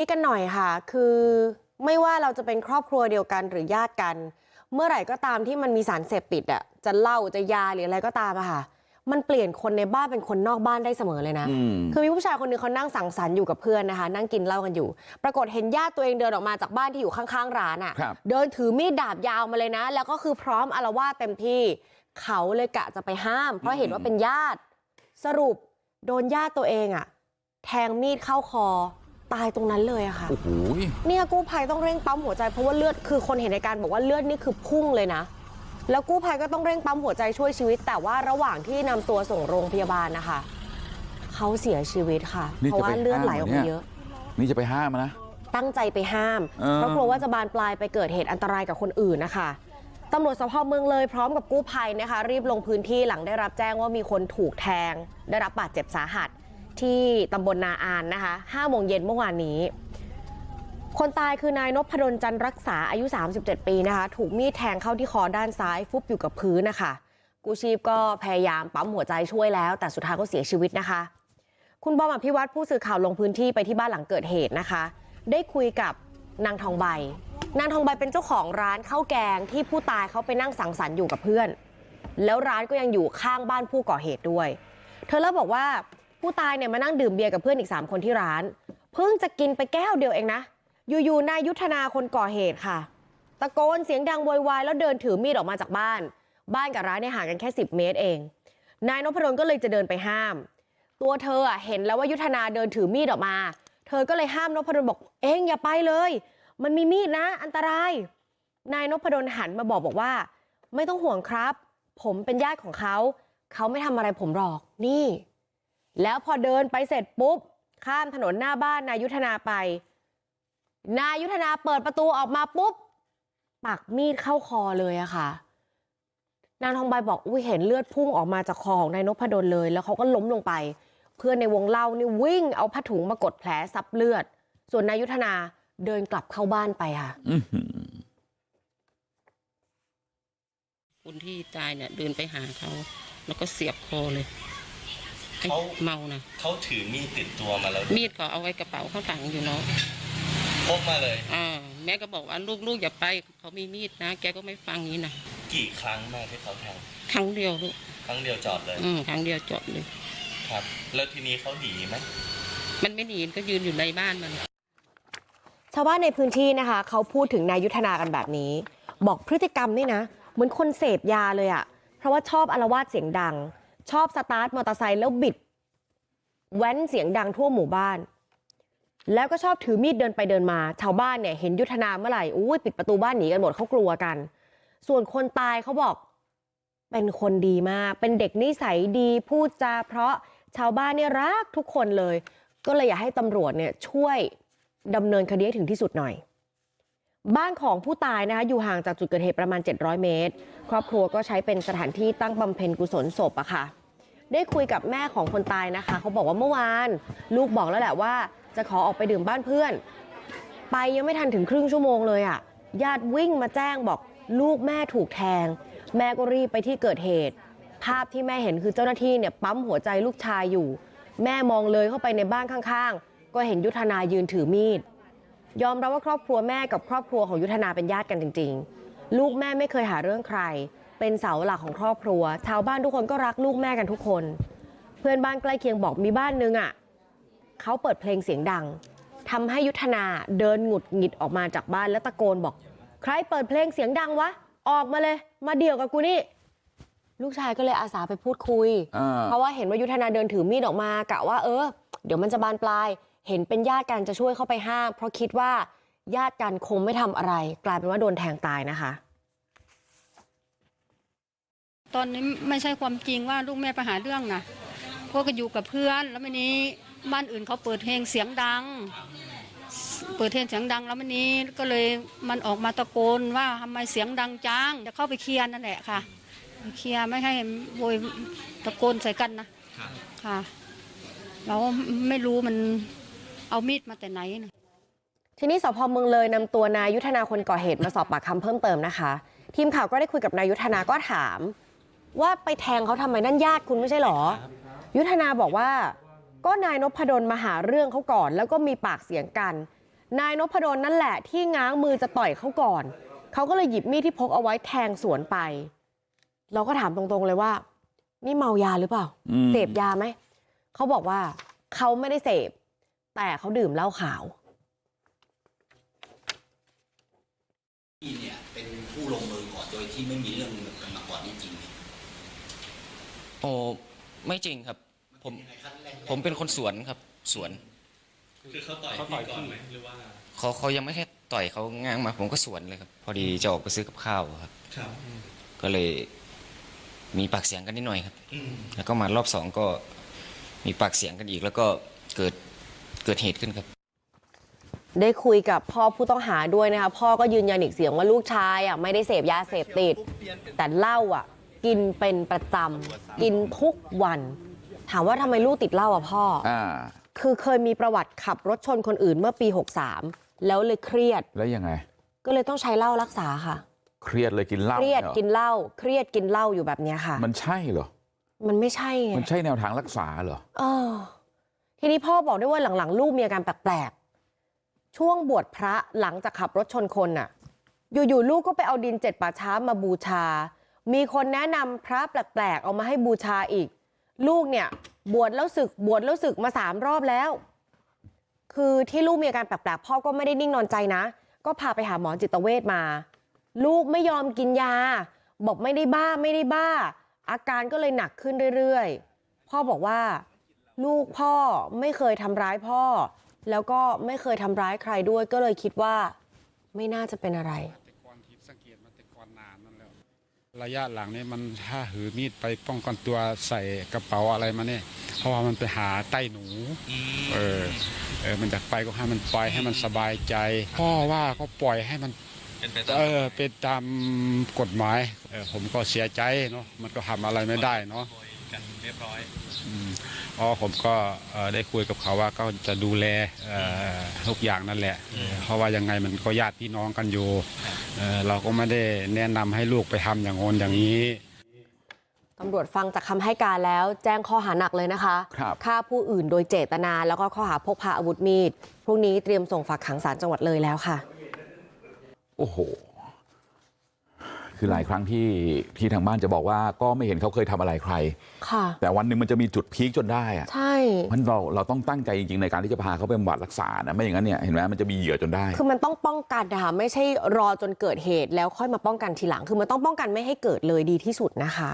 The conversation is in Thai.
นี่กันหน่อยค่ะคือไม่ว่าเราจะเป็นครอบครัวเดียวกันหรือญาติกัน เมื่อไหร่ก็ตามที่มันมีสารเสพติดอะจะเหล้าจะยาหรืออะไรก็ตามอะค่ะ มันเปลี่ยนคนในบ้านเป็นคนนอกบ้านได้เสมอเลยนะอืมคือมีผู้ชายคนหนึงเขานั่งสังสรรค์อยู่กับเพื่อนนะคะ นั่งกินเหล้ากันอยู่ ปรากฏเห็นญาติตัวเองเดินออกมาจากบ้านที่อยู่ข้างๆร้านอะครับเดินถือมีดดาบยาวมาเลยนะ แล้วก็คือพร้อมอารวาสเต็มที่เขาเลยกะจะไปห้าม เพราะเห็นว่าเป็นญาติสรุปโดนญาติตัวเองอะ แทงมีดเข้าคอ ตายตรงนั้นเลยอะค่ะโอ้โหเนี่ยกู้ภัยต้องเร่งปั๊มหัวใจเพราะว่าเลือดคือคนเห็นในการบอกว่าเลือดนี่คือพุ่งเลยนะ แล้วกู้ภัยก็ต้องเร่งปั๊มหัวใจช่วยชีวิต แต่ว่าระหว่างที่นำตัวส่งโรงพยาบาลนะคะเขาเสียชีวิตค่ะนี่เพราะจะว่าไปเลือดไหลออกมาห้ามเหรอเนี่ยเยอะ นี่จะไปห้ามนะ ตั้งใจไปห้ามเออเพราะกลัวว่าจะบานปลายไปเกิดเหตุอันตรายกับคนอื่นนะคะตำรวจสพเมืองเลยพร้อมกับกู้ภัยนะคะ รีบลงพื้นที่หลังได้รับแจ้งว่ามีคนถูกแทง ได้รับบาดเจ็บสาหัส ที่ตำบลนาอานนะคะ5โมงเย็นเมื่อวานนี้ คนตายคือนายนพดลจันร์รักษาอายุ 37 ปีนะคะ ถูกมีดแทงเข้าที่คอด้านซ้าย ฟุบอยู่กับพื้นนะคะกู้ชีพก็พยายามปั๊มหัวใจช่วยแล้ว แต่สุดท้ายก็เสียชีวิตนะคะ คุณบอมอภิวัตรผู้สื่อข่าวลงพื้นที่ไปที่บ้านหลังเกิดเหตุนะคะ ได้คุยกับนางทองใบ นางทองใบเป็นเจ้าของร้านข้าวแกงที่ผู้ตายเขาไปนั่งสังสรรค์อยู่กับเพื่อน แล้วร้านก็ยังอยู่ข้างบ้านผู้ก่อเหตุด้วย เธอเล่าบอกว่า ผู้ตายเนี่ยมานั่งดื่มเบียร์กับเพื่อนอีก3คนที่ร้านเพิ่งจะกินไปแก้วเดียวเองนะอยู่ๆนายยุทธนาคนก่อเหตุค่ะ ตะโกนเสียงดังโวยวายแล้วเดินถือมีดออกมาจากบ้าน บ้านกับร้านเนี่ยห่างกันแค่10เมตรเอง นายนพดลก็เลยจะเดินไปห้าม ตัวเธออะเห็นแล้วว่ายุทธนาเดินถือมีดออกมา เธอก็เลยห้ามนพดลบอก เองอย่าไปเลย มันมีมีดนะ อันตราย นายนพดลหันมาบอกบอกว่า ไม่ต้องห่วงครับ ผมเป็นญาติของเขาเขาไม่ทำอะไรผมหรอกนี่ แล้วพอเดินไปเสร็จปุ๊บข้ามถนนหน้าบ้านนายุทธนาไปนายุทธนาเปิดประตูออกมาปุ๊บปักมีดเข้าคอเลยอะค่ะนางทองใบบอกอุ้ยเห็นเลือดพุ่งออกมาจากคอของนายนพดลเลยแล้วเขาก็ล้มลงไป เพื่อนในวงเล่านี่วิ่งเอาผ้าถุงมากดแผลซับเลือด ส่วนนายุทธนาเดินกลับเข้าบ้านไปค่ะคนที่ตายเนี่ยเดินไปหาเขา แล้วก็เสียบคอเลย เขาเมานะเขาถือมีดติดตัวมาแล้วมีดก็เอาไว้กระเป๋าข้างหลังอยู่เนาะพกมาเลยอ่าแม่ก็บอกว่าลูกลูกอย่าไปเขามีมีดนะ แกก็ไม่ฟังนี้นะกี่ครั้งแม่ที่เขาแทงครั้งเดียวลูกครั้งเดียวจอดเลย อืมครั้งเดียวจบเลย ครับ แล้วทีนี้เขาหนีไหมมันไม่หนีมันก็ยืนอยู่ในบ้านมันชาวบ้านในพื้นที่นะคะเขาพูดถึงนายยุทธนากันแบบนี้ บอกพฤติกรรมนี่นะ เหมือนคนเสพยาเลยอะเพราะว่าชอบอารวาสเสียงดัง ชอบสตาร์ทมอเตอร์ไซค์แล้วบิดแว้นเสียงดังทั่วหมู่บ้านแล้วก็ชอบถือมีดเดินไปเดินมาชาวบ้านเนี่ยเห็นยุทธนาเมื่อไหร่อุ้ยปิดประตูบ้านหนีกันหมดเขากลัวกัน ส่วนคนตายเขาบอกเป็นคนดีมาก เป็นเด็กนิสัยดีพูดจาเพราะชาวบ้านเนี่ยรักทุกคนเลย ก็เลยอยากให้ตำรวจเนี่ยช่วยดำเนินคดีให้ถึงที่สุดหน่อย บ้านของผู้ตายนะคะอยู่ห่างจากจุดเกิดเหตุประมาณ 700 เมตร ครอบครัวก็ใช้เป็นสถานที่ตั้งบำเพ็ญกุศลศพอะค่ะ ได้คุยกับแม่ของคนตายนะคะเขาบอกว่าเมื่อวานลูกบอกแล้วแหละว่าจะขอออกไปดื่มบ้านเพื่อนไปยังไม่ทันถึงครึ่งชั่วโมงเลยอะญาติวิ่งมาแจ้งบอกลูกแม่ถูกแทง แม่ก็รีบไปที่เกิดเหตุ ภาพที่แม่เห็นคือเจ้าหน้าที่เนี่ยปั๊มหัวใจลูกชายอยู่ แม่มองเลยเข้าไปในบ้านข้างๆ ก็เห็นยุทธนายืนถือมีด ยอมรับว่าครอบครัวแม่กับครอบครัวของยุทธนาเป็นญาติกันจริง ๆ ลูกแม่ไม่เคยหาเรื่องใคร เป็นเสาหลักของครอบครัว ชาวบ้านทุกคนก็รักลูกแม่กันทุกคน เพื่อนบ้านใกล้เคียงบอกมีบ้านนึงอะเขาเปิดเพลงเสียงดังทำให้ยุทธนาเดินหงุดหงิดออกมาจากบ้านแล้วตะโกนบอก ใครเปิดเพลงเสียงดังวะ ออกมาเลย มาเดี่ยวกับกูนี่ ลูกชายก็เลยอาสาไปพูดคุยอ่าเพราะว่าเห็นว่ายุทธนาเดินถือมีดออกมากะว่าเออ เดี๋ยวมันจะบานปลาย เห็นเป็นญาติกันจะช่วยเข้าไปห้ามเพราะคิดว่าญาติกันคงไม่ทำอะไร กลายเป็นว่าโดนแทงตายนะคะ ตอนนี้ไม่ใช่ความจริงว่าลูกแม่ไปหาเรื่องนะพวกก็อยู่กับเพื่อน แล้ววันนี้บ้านอื่นเขาเปิดเพลงเสียงดัง เปิดเพลงเสียงดังแล้ววันนี้ก็เลยมันออกมาตะโกนว่าทำไมเสียงดังจังจะเข้าไปเคลียร์นั่นแหละค่ะเคลียร์ไม่ให้โวยตะโกนใส่กันนะค่ะ เราไม่รู้มันเอามีดมาแต่ไหนนะทีนี้สพเมืองเลยนำตัวนายุทธนาคนก่อเหตุมาสอบปากคำเพิ่มเติมนะคะ ทีมข่าวก็ได้คุยกับนายุทธนาก็ถาม ว่าไปแทงเขาทำไมนั่นญาติคุณไม่ใช่หรอยุทธนาบอกว่าก็นายนพดลมาหาเรื่องเขาก่อนแล้วก็มีปากเสียงกัน นายนพดลนั่นแหละที่ง้างมือจะต่อยเขาก่อนเขาก็เลยหยิบมีดที่พกเอาไว้แทงสวนไป เราก็ถามตรงๆเลยว่า นี่เมายาหรือเปล่าอืมเสพยาไหมเขาบอกว่าเขาไม่ได้เสพ แต่เขาดื่มเหล้าขาวพี่เนี่ยเป็นผู้ลงมือก่อนโดยที่ไม่มีเรื่องกันมาก่อนนี่จริงไหม โอ้ไม่จริงครับ ผมยังไงครับแรกผมเป็นคนสวนครับ สวน คือเขาต่อยพี่ก่อนไหมหรือว่าเขาเขายังไม่แค่ต่อยเขาง้างมาผมก็สวนเลยครับ พอดีจะออกไปซื้อกับข้าวครับ ครับ ก็เลยมีปากเสียงกันนิดหน่อยครับ อืมแล้วก็มารอบสองก็มีปากเสียงกันอีก แล้วก็เกิดเกิดเหตุขึ้นครับ ได้คุยกับพ่อผู้ต้องหาด้วยนะคะ พ่อก็ยืนยันอีกเสียงว่าลูกชายอะไม่ได้เสพยาเสพติด แต่เหล้าอะ กินเป็นประจำกินทุกวัน ถามว่าทำไมลูกติดเหล้าอะพ่ออ่าคือเคยมีประวัติขับรถชนคนอื่นเมื่อปี 63 แล้วเลยเครียดแล้วยังไง ก็เลยต้องใช้เหล้ารักษาค่ะ เครียดเลยกินเหล้าเครียดหอกินเหล้าเครียดกินเหล้าอยู่แบบเนี้ยค่ะ มันใช่เหรอมันไม่ใช่ไงมันใช่แนวทางรักษาเหรอเออ ทีนี้พ่อบอกด้วยว่าหลังๆ ลูกมีอาการแปลกๆช่วงบวชพระหลังจากขับรถชนคนน่ะ อยู่ๆลูกก็ไปเอาดินเจ็ดป่าช้ามาบูชา มีคนแนะนำพระแปลกๆเอามาให้บูชาอีกลูกเนี่ยบวชแล้วศึกบวชแล้วศึกมาสามรอบแล้วคือที่ลูกมีอาการแปลกๆพ่อก็ไม่ได้นิ่งนอนใจนะก็พาไปหาหมอจิตเวชมาลูกไม่ยอมกินยาบอกไม่ได้บ้าไม่ได้บ้าอาการก็เลยหนักขึ้นเรื่อยๆพ่อบอกว่าลูกพ่อไม่เคยทำร้ายพ่อแล้วก็ไม่เคยทำร้ายใครด้วยก็เลยคิดว่าไม่น่าจะเป็นอะไร ระยะหลังนี่มันถ้าหือมีดไปป้องกันตัวใส่กระเป๋าอะไรมาเนี่ยเพราะว่ามันไปหาใต้หนูอืมเออเออมันอยากไปก็ให้มันไปให้มันสบายใจพ่อว่าก็ปล่อยให้มันเป็นไปตามเออเป็นตามกฎหมายเออผมก็เสียใจเนาะมันก็ทำอะไรไม่ได้เนาะโดย กันเรียบร้อยอืมเพราะผมก็เอ่อได้คุยกับเขาว่าก็จะดูแลเอ่อทุกอย่างนั่นแหละเออเพราะว่ายังไงมันก็ญาติพี่น้องกันอยู่เออเราก็ไม่ได้แนะนำให้ลูกไปทำอย่างโน้นอย่างนี้ตำรวจฟังจากคำให้การแล้วแจ้งข้อหาหนักเลยนะคะครับฆ่าผู้อื่นโดยเจตนา แล้วก็ข้อหาพกพาอาวุธมีดพรุ่งนี้เตรียมส่งฝากขังศาลจังหวัดเลยแล้วค่ะ โอ้โห คือหลายครั้งที่ที่ทางบ้านจะบอกว่าก็ไม่เห็นเขาเคยทำอะไรใครค่ะแต่วันหนึ่งมันจะมีจุดพีคจนได้อะใช่มันเราเราต้องตั้งใจจริงๆในการที่จะพาเขาไปบำบัดรักษานะไม่อย่างนั้นเนี่ยเห็นไหมมันจะมีเหยื่อจนได้คือมันต้องป้องกันนะคะไม่ใช่รอจนเกิดเหตุแล้วค่อยมาป้องกันทีหลังคือมันต้องป้องกันไม่ให้เกิดเลยดีที่สุดนะคะ